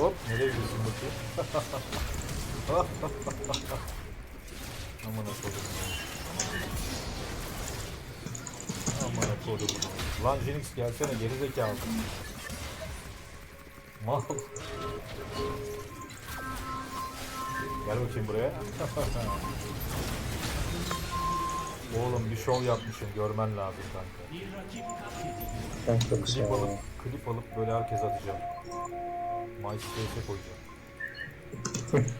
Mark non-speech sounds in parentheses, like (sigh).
Hop nereye gidiyorsun bakayım? (laughs) Aman kodum. Aman kodum. Lan Jinx gelsene geri zekalı. Mal. Gel bakayım buraya. (laughs) Oğlum bir şov yapmışsın görmen lazım kanka. Ben çok Klip ol. alıp, klip alıp böyle herkese atacağım. 맛있어 보이죠. (laughs)